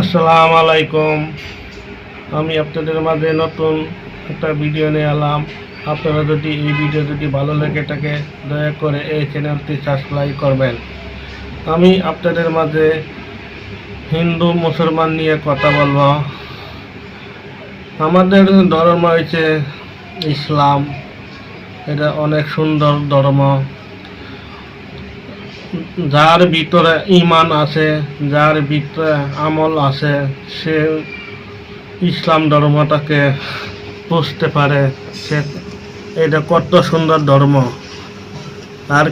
আসসালামু আলাইকুম। আমি আপনাদের মাঝে নতুন একটা ভিডিও নিয়ে এলাম। আপনারা যদি এই ভিডিও যদি ভালো লেগে থাকে, দয়া করে এই চ্যানেলটি সাবস্ক্রাইব করবেন। আমি আপনাদের মাঝে হিন্দু, মুসলমান নিয়ে কথা বলব। আমাদের ধর্ম হয়েছে ইসলাম। এটা অনেক সুন্দর ধর্ম। যার ভিতরে ইমান আছে, যার ভিতরে আমল আছে, সে ইসলাম ধর্মটাকে বুঝতে পারে, সে এটা কত সুন্দর ধর্ম। আর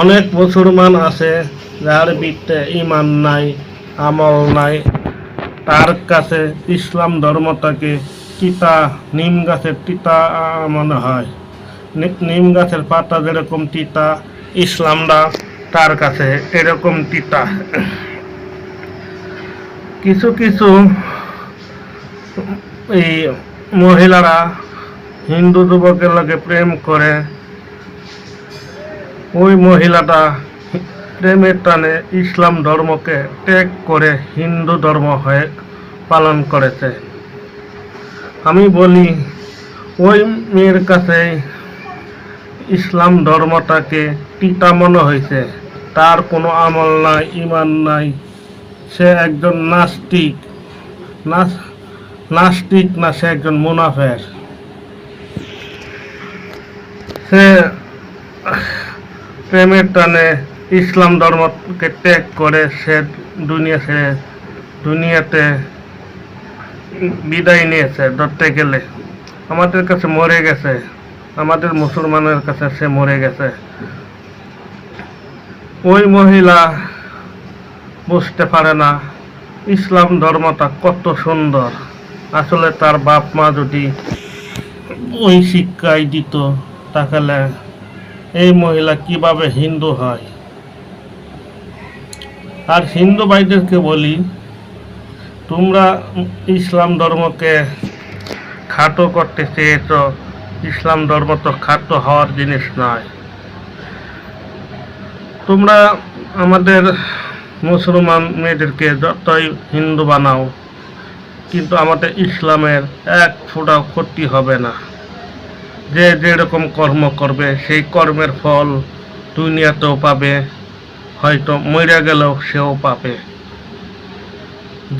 অনেক মুসলমান আছে যার ভিতরে ইমান নাই, আমল নাই, তার কাছে ইসলাম ধর্মটাকে তিতা নিম গাছের তিতা মনে হয়। নিম গাছের পাতা যেরকম তিতা, ইসলামটা তার কাছে এরকম তিতা কিছু কিছু এই মহিলারা হিন্দু যুবকের লগে প্রেম করে, ওই মহিলাটা প্রেমের টানে ইসলাম ধর্মকে ত্যাগ করে হিন্দু ধর্ম হয়ে পালন করেছে। আমি বলি, ওই মেয়ের কাছে ইসলাম ধর্মটাকে তিতা মনে হয়েছে। তার কোনো আমল নাই ইমান নাই। সে একজন নাস্তিক। নাস, নাস্তিক না সে একজন মুনাফের। সে প্রেমের টানে ইসলাম ধর্মকে ত্যাগ করে সে দুনিয়া ছেড়ে দুনিয়াতে বিদায় নিয়েছে ধরতে গেলে। আমাদের কাছে মরে গেছে। আমাদের মুসলমানের কাছে সে মরে গেছে। ওই মহিলা বুঝতে পারে না, ইসলাম ধর্মটা কত সুন্দর। আসলে তার বাপ মা যদি ওই শিক্ষাই দিত, তাহলে এই মহিলা কীভাবে হিন্দু হয়? আর হিন্দু ভাইদেরকে বলি, তোমরা ইসলাম ধর্মকে খাটো করতে চেয়েছ, ইসলাম ধর্ম তো খাটো হওয়ার জিনিস নয়। তোমরা আমাদের মুসলমান মেয়েদেরকে যতই হিন্দু বানাও, কিন্তু আমাদের ইসলামের এক ফোঁটাও ক্ষতি হবে না। যে যেরকম কর্ম করবে, সেই কর্মের ফল দুনিয়াতেও পাবে, হয়তো মরে গেলেও সেও পাবে।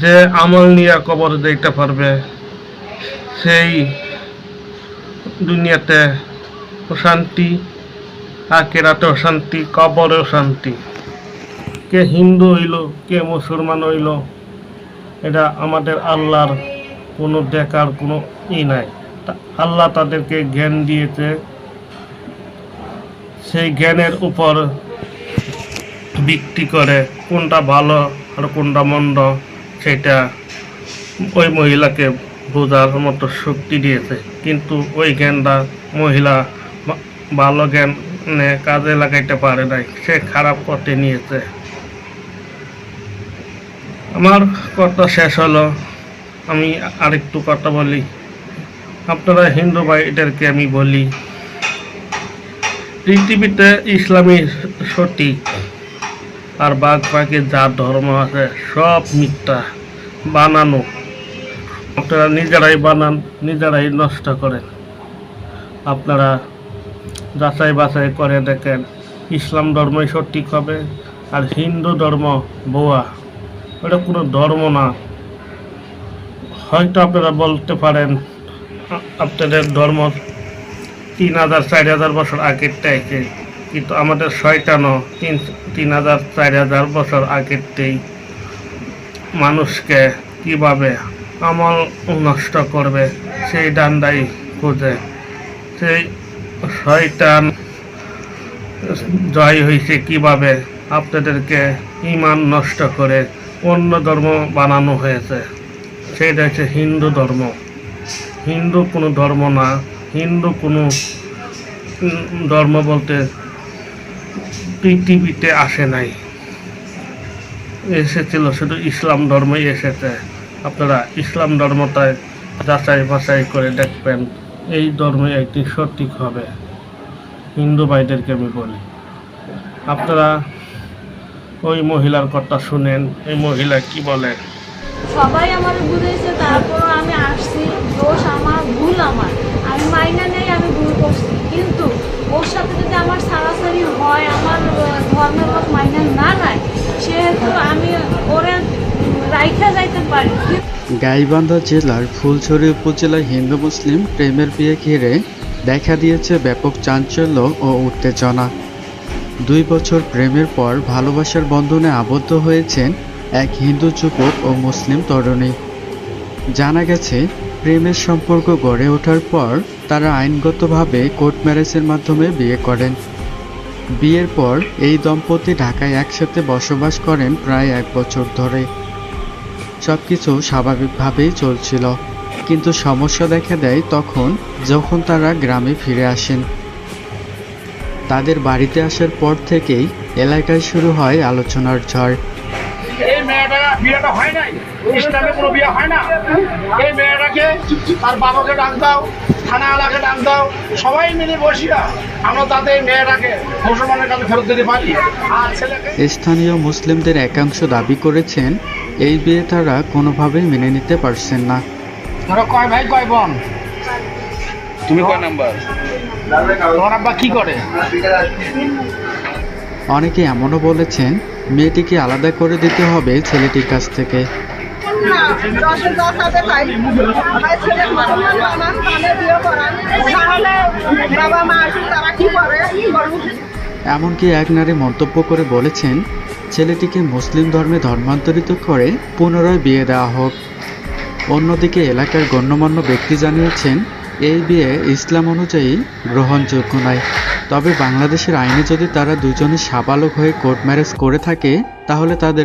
যে আমল নিয়ে কবর দিতে পারবে, সেই দুনিয়াতে শান্তি আকেরাতেও শান্তি, কবরেও শান্তি। কে হিন্দু হইল, কে মুসলমান হইল, এটা আমাদের আল্লাহর কোনো দেখার কোনো ই নাই। আল্লাহ তাদেরকে জ্ঞান দিয়েছে। সেই জ্ঞানের উপর ভিত্তি করে কোনটা ভালো আর কোনটা মন্দ, সেটা ওই মহিলাকে বোঝার মতো শক্তি দিয়েছে। কিন্তু ওই জ্ঞানটা মহিলা, ভালো জ্ঞানে কাজে লাগাইতে পারে নাই, সে খারাপ পথে নিয়েছে। আমার কথা শেষ হলো, আমি আরেকটু কথা বলি। আপনারা হিন্দু ভাই ভাইদেরকে আমি বলি, পৃথিবীতে ইসলামী সঠিক, আর বাঘ পাখি যা ধর্ম আছে সব মিথ্যা, বানানো। আপনারা নিজেরাই বানান, নিজেরাই নষ্ট করেন। আপনারা যাচাই বাছাই করে দেখেন, ইসলাম ধর্মই সঠিক হবে আর হিন্দু ধর্ম বোয়া ওটা কোনো ধর্ম না। হয়তো আপনারা বলতে পারেন, আপনাদের ধর্ম তিন হাজার, চার হাজার বছর আগের থেকে, কিন্তু আমাদের শয়তানও তিন তিন হাজার, চার হাজার বছর আগেরতেই মানুষকে কীভাবে আমল নষ্ট করবে, সেই ডান্ডাই খুঁজে। সেই শয়তান, জয় হয়েছে কীভাবে? আপনাদেরকে ইমান নষ্ট করে অন্য ধর্ম বানানো হয়েছে। সেটা হচ্ছে হিন্দু ধর্ম। হিন্দু কোনো ধর্ম না। হিন্দু কোনো ধর্ম বলতে পৃথিবীতে আসে নাই। এসেছিল শুধু ইসলাম ধর্মই এসেছে। আপনারা ইসলাম ধর্মটায় যাচাই বাছাই করে দেখবেন। এই ধর্মে একটি সঠিক হবে। হিন্দু ভাইদেরকে আমি বলি, আপনারা ওই মহিলার কথা শুনেন, এই মহিলা কি বলে? সবাই আমার বুঝেছে তারপর আমি আসছি, দোষ আমার, ভুল আমার। আমি মাইনা নেই, আমি ভুল করছি। কিন্তু ওর সাথে যদি আমার সারাসারি হয়, আমার ধর্মের লোক মাইনা না নেয়, সেহেতু আমি ওরে রাইখা যাইতে পারি। গাইবান্ধা জেলার ফুলছড়ি উপজেলায় হিন্দু মুসলিম প্রেমের বিয়ে ঘিরে দেখা দিয়েছে ব্যাপক চাঞ্চল্য ও উত্তেজনা। দুই বছর প্রেমের পর ভালোবাসার বন্ধনে আবদ্ধ হয়েছেন এক হিন্দু যুবক ও মুসলিম তরুণী। জানা গেছে, প্রেমের সম্পর্ক গড়ে ওঠার পর তারা আইনগতভাবে কোর্ট ম্যারেজের মাধ্যমে বিয়ে করেন। বিয়ের পর এই দম্পতি ঢাকায় একসাথে বসবাস করেন প্রায় এক বছর ধরে। সবকিছু স্বাভাবিকভাবেই চলছিল। কিন্তু সমস্যা দেখা দেয় তখন যখন তারা গ্রামে ফিরে আসেন। তাদের বাড়িতে আসার পর থেকেই এলাকায় শুরু হয় আলোচনার ঝড়। এই মেয়েটা বিয়েটা হয় নাই? ইসলামে কোনো বিয়ে হয় না? এই মেয়েটাকে তার বাবাকে ডাক দাও থানাওয়ালাকে ডাক দাও সবাই মিলে বসিয়া আমরা তাতে এই মেয়েটাকে মুসলমানের কাছে ফেরত দিতে পারি। আর ছেলেকে স্থানীয় মুসলিমদের একাংশ দাবি করেছেন এই বিয়ে তারা কোনোভাবেই মেনে নিতে পারছেন না। ধরো কয় ভাই কয় বোন? তুমি কয় নাম্বার? তোমার আব্বা কি করে? অনেকে এমনও বলেছেন মেয়েটিকে আলাদা করে দিতে হবে ছেলেটির কাছ থেকে। না দশে দশ হাতে পাই আমার ছেলে মুসলমান আমার স্থানে বিয়ে করান। তাহলে বাবা মা আসুন তারা কি করে? করুন এমনকি এক নারী মন্তব্য করে বলেছেন, ছেলেটিকে মুসলিম ধর্মে ধর্মান্তরিত করে পুনরায় বিয়ে দেওয়া হোক। অন্যদিকে এলাকার গণ্যমান্য ব্যক্তি জানিয়েছেন, এই বিয়ে ইসলাম অনুযায়ী গ্রহণযোগ্য নয়। তবে বাংলাদেশের আইনে যদি তারা দুজনে সাবালক হয়ে কোর্ট ম্যারেজ করে থাকে, তাহলে তাদের